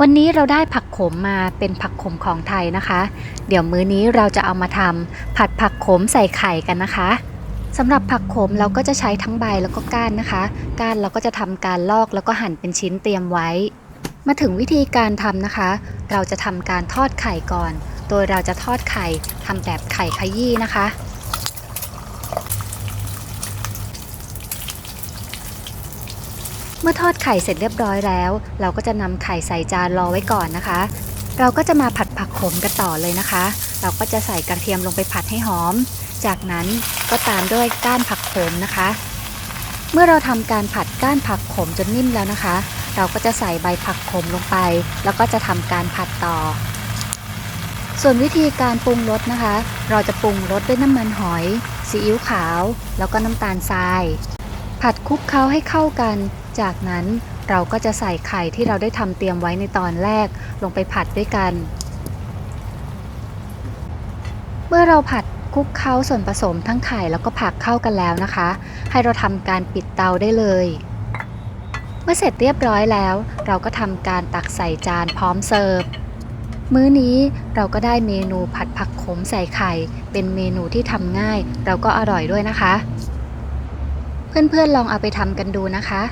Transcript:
วันนี้เราได้ผักขมมาเป็นผักขมของไทยนะคะ เดี๋ยวมื้อนี้เราจะเอามาทำผัดผักขมใส่ไข่กันนะคะสำหรับผักขมเราก็จะใช้ทั้งใบแล้วก็ก้านนะคะ ก้านเราก็จะทำการลอกแล้วก็หั่นเป็นชิ้นเตรียมไว้ มาถึงวิธีการทำนะคะ เราจะทำการทอดไข่ก่อน โดยเราจะทอดไข่ทำแบบไข่ขยี้นะคะ เมื่อทอดไข่เสร็จเรียบร้อยแล้ว เราก็จะนำไข่ใส่จานรอไว้ก่อนนะคะ เราก็จะมาผัดผักขมกันต่อเลยนะคะ เราก็จะใส่กระเทียมลงไปผัดให้หอม จากนั้นก็ตามด้วยก้านผักขมนะคะ เมื่อเราทำการผัดก้านผักขมจนนิ่มแล้วนะคะ เราก็จะใส่ใบผักขมลงไป แล้วก็จะทำการผัดต่อ ส่วนวิธีการปรุงรสนะคะ เราจะปรุงรสด้วยน้ำมันหอยซีอิ๊วขาว แล้วก็น้ำตาลทราย ผัดคลุกเคล้าให้เข้ากัน จากนั้นเราก็จะใส่ไข่ที่เราได้ทำเตรียมไว้ในตอนแรกลงไปผัดด้วยกัน เมื่อเราผัดคลุกเคล้าส่วนผสมทั้งไข่แล้วก็ผักเข้ากันแล้วนะคะ ให้เราทำการปิดเตาได้เลย เมื่อเสร็จเรียบร้อยแล้ว เราก็ทำการตักใส่จานพร้อมเสิร์ฟ มื้อนี้เราก็ได้เมนูผัดผักขมใส่ไข่ เป็นเมนูที่ทำง่าย เราก็อร่อยด้วยนะคะ เพื่อนๆลองเอาไปทำกันดูนะคะ